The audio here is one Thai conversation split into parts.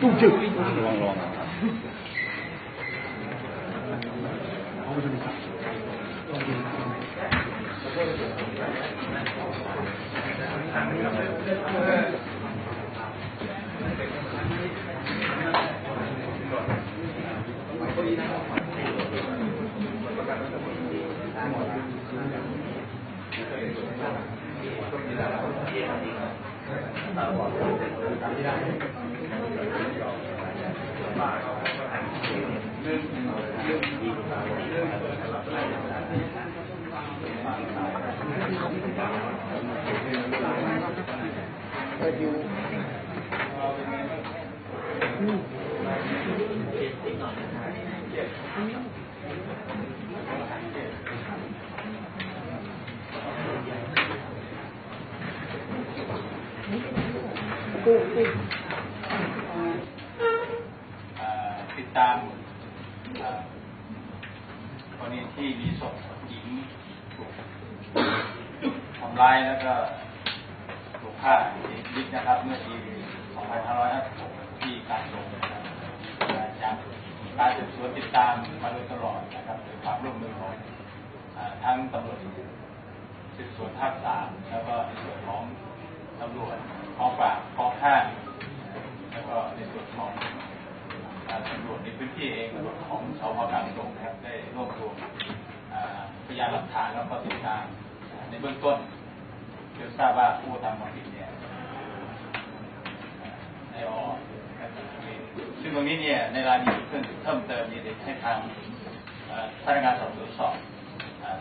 ตู้จึกลองลอ งเติดตามเอ่อกรณีที่มีศพหญิงถูกทำร้ายแล้วก็ถูกฆ่าเสียชีวิตนะครับ เมื่อปี2556ที่การลงนะครับจากการสืบสวนติดตามมาโดยตลอดนะครับโดยความร่วมมือของทั้งตำรวจสืบสวนภาคสามแล้วก็ในส่วนของตำรวจกองปราบกองห้า แล้วก็ในส่วนของการตำรวจในพื้นที่เองของสพการสงนะครับได้รวบรวมอ่าพยานหลักฐานแล้วก็ติดตามใน เบื้องต้นจนทราบว่าผู้ทำความผิดเนี่ยในอนะครับซึ่งตรงนี้เนี่ยในรายละเอียดเพิ่มเพิ่มเติมเนี่ยเดี๋ยวให้ทางเอ่อพนักงานสอบสวนสอบ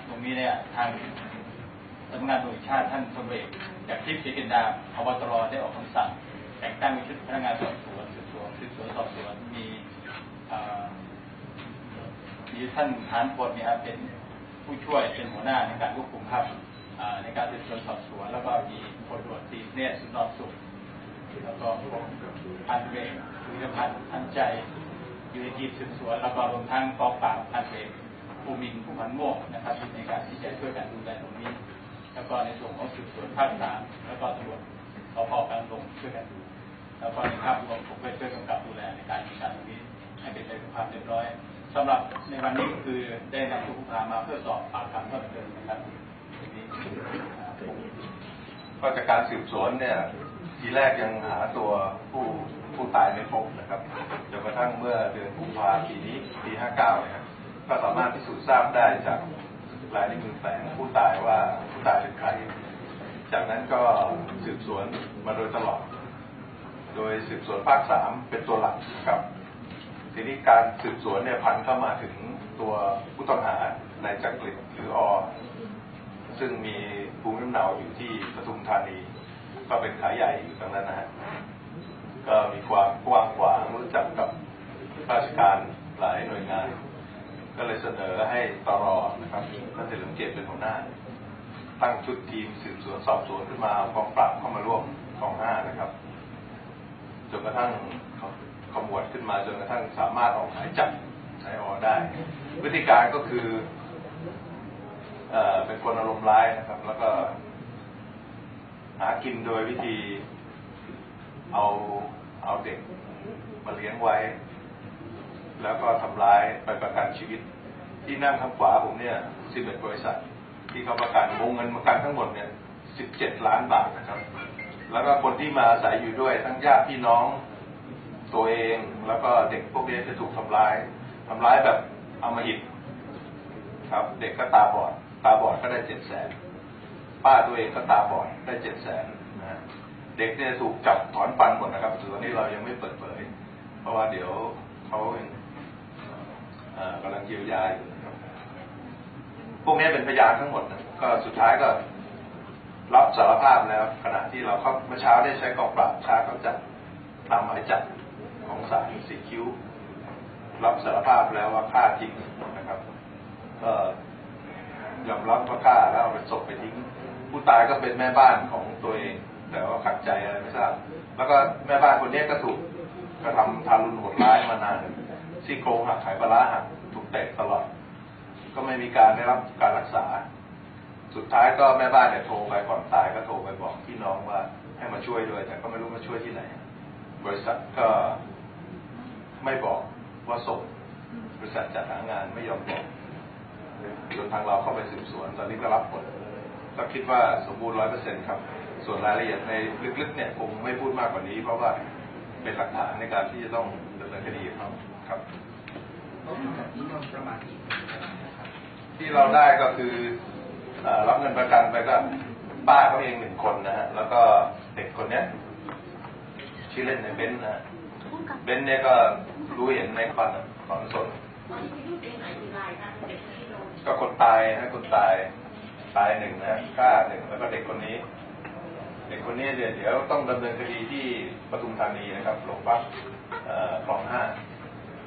ตรงนี้เนี่ยทางสำนักงานตำรวจชาติท่านพลเอกจากทิพย์ศรีกินดาพบตรได้ออกคำสั่ง แต่งตั้งชุดพนักงานสอบสวนสืบสวนสืบสวนสอบสวนมีมีท่านฐานพลเนี่ยครับเป็นผู้ช่วยเป็นหัวหน้าในการควบคุมครับ ในการสืบสวนสอบสวน แล้วก็มีพลตรวจตีเนตรสุนทรสุขแล้วก็พันเวรวิรพันธ์พันใจอยู่ในทีมสืบสวนแล้วก็รวมทั้งกองปราบพันเวรภูมินภูมันธ์ม่วงนะครับในการที่จะช่วยกันดูแลตรงนี้ แล้วก็ในส่วนของสืบสวนภาคสามแล้วก็ตำรวจสพกลางดงช่วยกันดูแล้วก็ในภาพรวมผมก็ช่วยกำกับดูแลในการจัดการตรงนี้ให้เป็นไปด้วยความเรียบร้อยสำหรับในวันนี้ก็คือได้นำตัวผู้พามาเพื่อสอบปากคำเพิ่มเติมนะครับ ก็จากการสืบสวนเนี่ย ทีแรกยังหาตัวผู้ผู้ตายไม่พบนะครับจนกระทั่งเมื่อเดือนกุมภาปีนี้ปี59นะครับก็สามารถพิสูจน์ทราบได้จากลายนิ้วมือแฝงผู้ตายว่าผู้ตายเป็นใคร จากนั้นก็สืบสวนมาโดยตลอด โดยสืบสวนภาคสามเป็นตัวหลักครับ ทีนี้การสืบสวนเนี่ยผันเข้ามาถึงตัวผู้ต้องหานายจักริดหรืออ ซึ่งมีภูมิลำเนาอยู่ที่ปทุมธานี ก็เป็นขายใหญ่อยู่ตรงนั้นนะฮะก็มีความกว้างขวางรู้จักกับราชการหลายหน่วยงาน ก็เลยเสนอให้ตรอนะครับท่านเฉลิมเกียรติเป็นหัวหน้า ตั้งชุดทีมสืบสวนสอบสวนขึ้นมากองปราบเข้ามาร่วมกองห้านะครับจนกระทั่งขมวดขึ้นมาจนกระทั่งสามารถออกหมายจับนายอได้ วิธีการก็คือ เอ่อเป็นคนอารมณ์ร้ายนะครับ แล้วก็ หากินโดยวิธีเอาเอาเด็กมาเลี้ยงไว้ แล้วก็ทำร้ายไปประกันชีวิต ที่นั่งข้างขวาผมเนี่ย11บริษัท ที่เขาประกันวงเงินประกันทั้งหมดเนี่ย17ล้านบาทนะครับ แล้วก็คนที่มาอาศัยอยู่ด้วย ทั้งญาติพี่น้องตัวเอง แล้วก็เด็กพวกนี้จะถูกทำร้ายทำร้ายแบบเอามาหิดครับ เด็กก็ตาบอด ตาบอดก็ได้เจ็ดแสนป้าตัวเองก็ตาบอดได้เจ็ดแสนนะเด็กเนี่ยถูกจับถอนฟันหมดนะครับส่วนนี้เรายังไม่เปิดเผย เพราะว่าเดี๋ยวเขาเกำลังเยียวยาอยู่นะครับพวกนี้เป็นพยานทั้งหมดนะก็สุดท้ายก็รับสารภาพแล้ว ขณะที่เราเข้าเมื่อเช้าได้ใช้กองปราบช้าเขาจับตามหมายจับของศาลสีคิ้ว รับสารภาพแล้วว่าฆ่าจริงนะครับก็ ยอมรับว่าฆ่าแล้วเอาไปศพไปทิ้ง ผู้ตายก็เป็นแม่บ้านของตัวเอง แต่ว่าขัดใจอะไรไม่ทราบ แล้วก็แม่บ้านคนนี้ก็ถูกกระทำทารุณโหดร้ายมานานซี่โครงหักไขปลาร้าหักถูกเตะตลอด ก็ไม่มีการได้รับการรักษา สุดท้ายก็แม่บ้านเนี่ยโทรไปก่อนตายก็โทรไปบอกพี่น้องว่าให้มาช่วยด้วย แต่ก็ไม่รู้มาช่วยที่ไหน บริษัทก็ไม่บอกว่าส่งบริษัทจัดหางานไม่ยอมบอก จนทางเราเข้าไปสืบสวน ตอนนี้ก็รับผลก็คิดว่าสมบูรณ์ร้อยเปอร์เซ็นครับ ส่วนรายละเอียดในลึกๆเนี่ยคงไม่พูดมากกว่านี้ เพราะว่าเป็นหลักฐานในการที่จะต้องดำเนินคดีกับเขาครับเขาทำแบบนี้มันประมาณกี่ปีนะครับที่เราได้ก็คือเอ่อรับเงินประกันไปก็ป้าเขาเองหนึ่งคนนะฮะแล้วก็เด็กคนเนี้ยชื่อเล่นในเบนซ์นะฮะเบนซ์เนี่ยก็รู้เห็นในคอนคอนสดตอน ก็คนตายนะคนตายตายหนึ่งนะฆ่าหนึ่งแล้วก็เด็กคนนี้ เด็กคนนี้เดี๋ยวเดี๋ยวต้องดำเนินคดีที่ปทุมธานีนะครับโรงพักเอ่อคลองห้า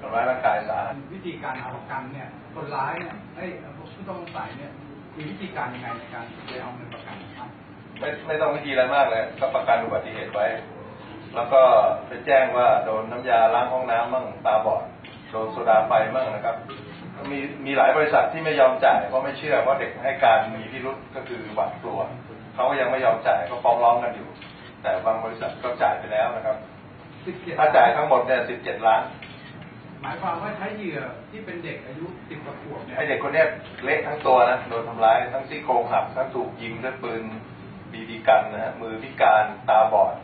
ทำร้ายร่างกายสาหัสวิธีการเอาประกันเนี่ยคนร้ายเนี่ยไอ้ยผู้ต้องสงสัยเนี่ยมีวิธีการยังไงในการไปเอาเงินประกันครับไม่ไม่ต้องวิธีอะไรมากเลยก็ประกันอุบัติเหตุไว้ แล้วก็ไปแจ้งว่าโดนน้ำยาล้างห้องน้ำมั่งตาบอดโดนโซดาไฟมั่งนะครับ มีมีหลายบริษัทที่ไม่ยอมจ่ายเพราะไม่เชื่อว่าเด็กให้การมีพิรุษก็คือหวาดกลัวเขาก็ยังไม่ยอมจ่ายก็ฟ้องร้องกันอยู่ แต่บางบริษัทก็จ่ายไปแล้วนะครับ17ถ้าจ่ายทั้งหมดเนี่ยสิบเจ็ดล้าน หมายความว่าใช้เหยื่อที่เป็นเด็กอายุสิบกว่าขวบเนี่ยไอเด็กคนเนี้ยเละทั้งตัวนะโดนทำร้ายทั้งซี่โครงหักทั้งถูกยิงด้วยปืนบีบีกันนะฮะมือพิการตาบอด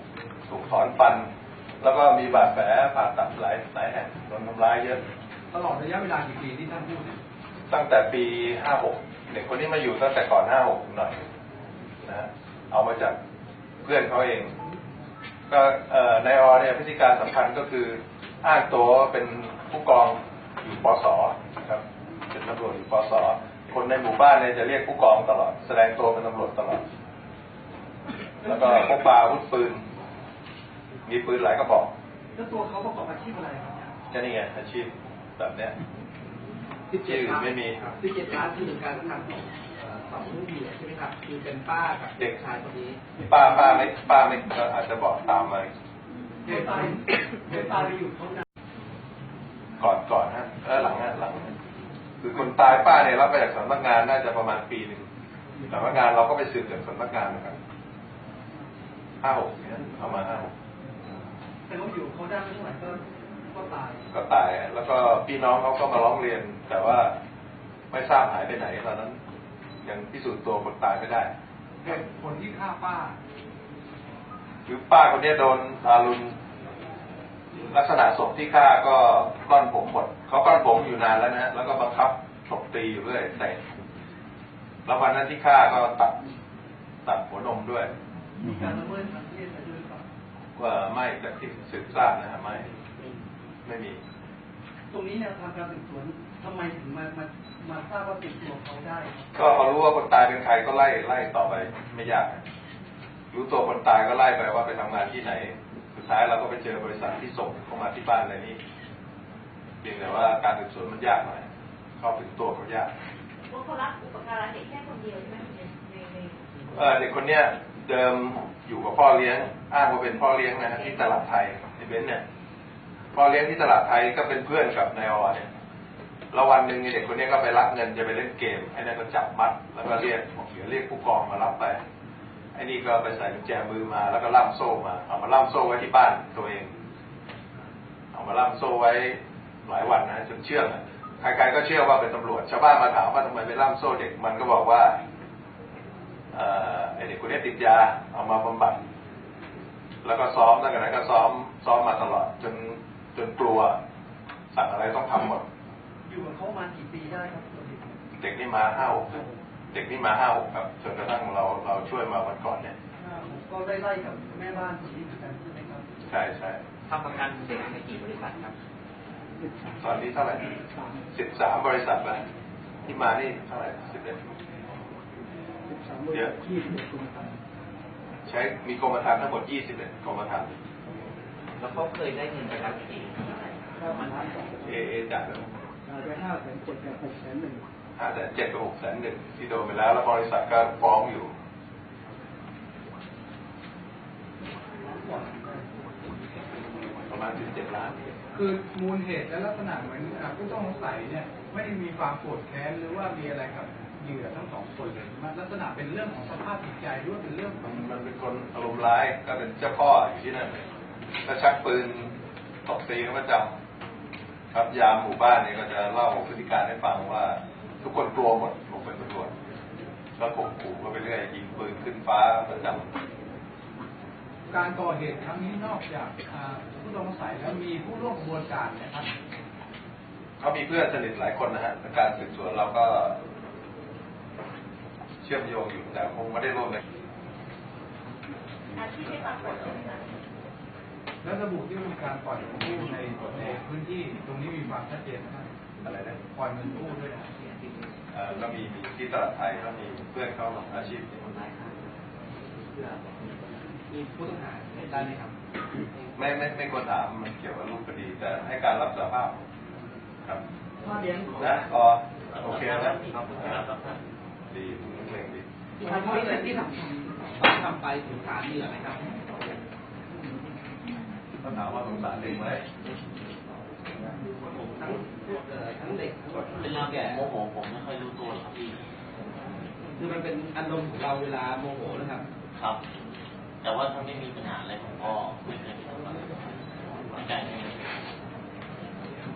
ถูกถอนฟัน แล้วก็มีบาดแผลผ่าตัดหลายหลายแห่งโดนทำร้ายเยอะ ตลอดระยะเวลากี่ปีที่ท่านพูดเนี่ยตั้งแต่ปี 56 เด็กคนนี้มาอยู่ตั้งแต่ก่อน 56 หน่อยนะฮะเอามาจากเพื่อนเขาเอง ก็เอ่อนายอเนี่ยพฤติการสำคัญก็คืออ้างตัวว่าเป็นผู้กองอยู่ปสนะครับเป็นตำรวจอยู่ปสคนในหมู่บ้านเนี่ยจะเรียกผู้กองตลอด แสดงตัวเป็นตำรวจตลอด แล้วก็พกพาอาวุธปืน มีปืนหลายกระบอก แล้วตัวเขาประกอบอาชีพอะไรครับก็นี่ไงอาชีพ แบบเนี้ยชื่อไม่มีสิบเจ็ดล้านคือหนึ่งการกระทำของเอ่อสองเหยื่อใช่ไหมครับคือเป็นป้ากับเด็กชายคนนี้ป้าป้าไม่ป้าไม่ก็อาจจะบอกตามมาเหตุตายเหตุตายไปอยู่เขานานก่อนก่อนฮะเออหลังฮะหลังคือคนตายป้าเนี่ยรับไปจากสำนักงานน่าจะประมาณปีหนึ่งสำนักงานเราก็ไปสืบจากสำนักงานเหมือนกันห้าหกเนี่ยเอามาห้าหกแต่เขาอยู่เขาได้ไม่เท่าไหร่ก็ ก็ตายก็ตาย แล้วก็พี่น้องเขาก็มาร้องเรียน แต่ว่าไม่ทราบหายไปไหนตอนนั้นยังพิสูจน์ตัวคนตายไม่ได้เหตุผลที่ฆ่าป้าคือป้าคนเนี้ยโดนทารุณลักษณะศพที่ฆ่าก็ก้อนผมหมดเขาก้อนผมอยู่นานแล้วนะแล้วก็บังคับตบตีอยู่เรื่อยแต่แล้ววันนั้นที่ฆ่าก็ตัดตัดหัวนมด้วยมีการละเมิดทางเพศอะไรด้วยหรือเปล่าว่าไม่จากที่สืบทราบนะฮะไม่ ไม่มี ตรงนี้แนวทางการสืบสวนทำไมถึงมามามาทราบว่าติดตัวเขาได้ครับก็พอรู้ว่าคนตายเป็นใครก็ไล่ไล่ต่อไปไม่ยาก รู้ตัวคนตายก็ไล่ไปว่าไปทำงานที่ไหน สุดท้ายเราก็ไปเจอบริษัทที่ส่งเข้ามาที่บ้านอะไรนี้เพียงแต่ว่าการสืบสวนมันยากหน่อยเข้าถึงตัวเขายากว่าเขารับอุปการะเด็กแค่คนเดียวใช่ไหมในในในเออเด็กคนเนี้ยเดิมอยู่กับพ่อเลี้ยง อ้างว่าเป็นพ่อเลี้ยงนะฮะที่ตลาดไทยไอ้เบนซ์เนี่ย พอเลี้ยงที่ตลาดไทยก็เป็นเพื่อนกับนายอเนี่ยแล้ววันหนึ่งเด็กคนนี้ก็ไปรับเงินจะไปเล่นเกมไอ้นั่นก็จับมัดแล้วก็เรียกบอกเดี๋ยวเรียกผู้กองมารับไปไอ้นี่ก็ไปใส่กุญแจมือมาแล้วก็ล่ามโซ่มาเอามาล่ามโซ่ไว้ที่บ้านตัวเอง เอามาล่ามโซ่ไว้หลายวันนะจนเชื่องใครๆก็เชื่อว่าเป็นตำรวจชาวบ้านมาถามว่าทำไมไปล่ามโซ่เด็กมันก็บอกว่าเอ่อไอเด็กคนนี้ติดยาเอามาบำบัดแล้วก็ซ้อมตั้งแต่นั้นก็ซ้อมซ้อมมาตลอดจน จนกลัว สั่งอะไรต้องทำหมด อยู่กับเขามากี่ปีได้ครับตัวเด็กเด็กนี่มาห้าหกเด็กนี่มาห้าหกครับจนกระทั่งเราเราช่วยมาวันก่อนเนี่ยอ่าผมก็ได้ไล่กับแม่บ้านคนนี้เหมือนกันใช่ไหมครับใช่ใช่ทำประกันเด็กในกี่บริษัทครับตอนนี้เท่าไหร่สิบสามบริษัทแล้วที่มานี่เท่าไหร่สิบเอ็ดเยอะที่สิบเอ็ดกรมธรรม์ใช้มีกรมธรรม์ทั้งหมดยี่สิบเอ็ดกรมธรรม์ แล้วเขาเคยได้เงินไปแล้วกี่ห้าพันล้านสองเอเอจ่ายไปไปห้าแสนเจ็ดแสนหกแสนหนึ่งห้าแสนเจ็ดกับหกแสนหนึ่งที่โดนไปแล้วแล้วบริษัทก็ฟ้องอยู่ประมาณสิบเจ็ดล้านคือมูลเหตุและลักษณะเหมือนอ่าผู้ต้องสงสัยเนี่ยไม่ได้มีความโกรธแค้นหรือว่ามีอะไรกับเหเหยื่อทั้งสองคนเลยมันลักษณะเป็นเรื่องของสภาพจิตใจหรือว่าเป็นเรื่องขมัองนมันเป็นคนอารมณ์ร้ายก็เป็นเจ้าพ่ออยู่ที่นั่นเลย ก็ชักปืนตบตีเขาประจำครับยามหมู่บ้านเนี่ยก็จะเล่าพฤติการให้ฟังว่า ทุกคนกลัวหมดผมเป็นตำรวจก็ข่มขู่ก็ไปเรื่อยยิงปืนขึ้นฟ้าประจำการก่อเหตุครั้งนี้นอกจากอ่าผู้ต้องสงสัยแล้วมีผู้ร่วมกระบวนการนะครับเขามีเพื่อนสนิทหลายคนนะฮะในการสืบสวนเราก็เชื่อมโยงอยู่แต่คงไม่ได้ร่วมในอาชีพไม่ปรากฏใช่ไหมคะ แล้วระบุที่มีการปล่อยเงินกู้ในในพื้นที่ตรงนี้มีความชัดเจนนะครับอะไรนะปล่อยเงินกู้ด้วยนะเอ่อก็มีมีที่ตลาดไทยก็มีเพื่อนเขาอาชีพนี้มีผู้ต้องหาได้ไหมครับไม่ไม่ไม่ควรถามมันเกี่ยวกับรูปคดี แต่ให้การรับสารภาพ ครับพ่อเลี้ยงของนะอ๋อโอเคนะดีเร่งดีที่ทำที่ที่ทำทำไปถึงฐานเหยื่อไหมครับ ก็ถามว่าสงสารเด็กไหมทั้งเอ่อทั้งเด็กเป็นเรื่องแก่โมโหผมไม่ค่อยรู้ตัวหรอกครับพี่คือมันเป็นอารมณ์ของเราเวลาโมโหนะครับ ครับ แต่ว่าถ้าไม่มีปัญหาอะไรผมก็ไม่เคยทำอะไรไม่ใจ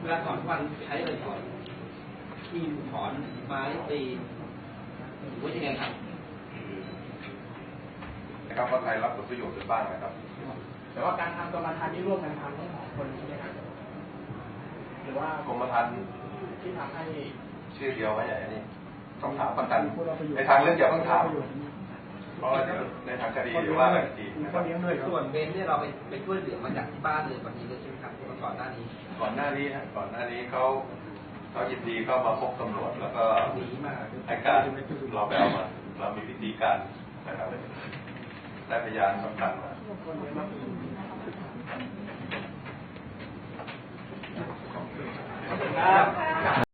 เวลาถอนฟันใช้อะไรถอนมีดถอนไม้ตีหรือว่ายังไงครับนะครับว่าใครรับผลประโยชน์หรือบ้างนะครับ แต่ว่าการทำกรรมฐานนี่ร่วมกันทำทั้งสองคนใช่ไหมครับหรือว่ากรมธรรม์ที่ทำให้ชื่อเดียวไว้อย่างนี้ต้องถามประกันในทางเรื่องอย่าเพิ่งถามเพราะว่าเดี๋ยวในทางคดีเดี๋ยวว่ากันอีกทีนะครับส่วนเบนเนี่ยเราไปไปช่วยเหลือมาจากที่บ้านเลยวันนี้เลยใช่ไหมครับก่อนหน้านี้ ก่อนหน้านี้ฮะก่อนหน้านี้เขาเขายินดีเข้ามาพบตำรวจแล้วก็หนีมาให้การเราไปเอามาเรามีวิธีการนะครับ ได้พยานสำคัญครับ